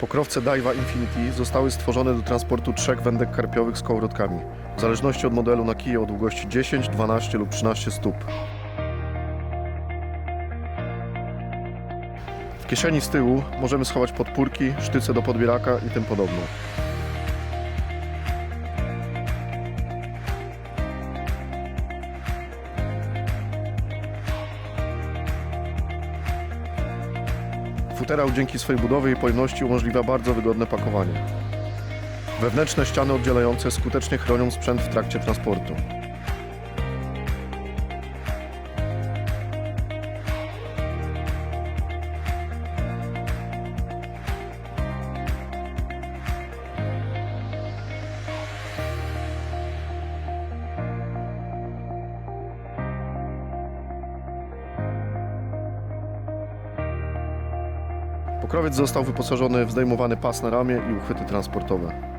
Pokrowce Daiwa Infinity zostały stworzone do transportu trzech wędek karpiowych z kołowrotkami, w zależności od modelu na kije o długości 10, 12 lub 13 stóp. W kieszeni z tyłu możemy schować podpórki, sztyce do podbieraka i tym podobne. Futerał dzięki swojej budowie i pojemności umożliwia bardzo wygodne pakowanie. Wewnętrzne ściany oddzielające skutecznie chronią sprzęt w trakcie transportu. Pokrowiec został wyposażony w zdejmowany pas na ramię i uchwyty transportowe.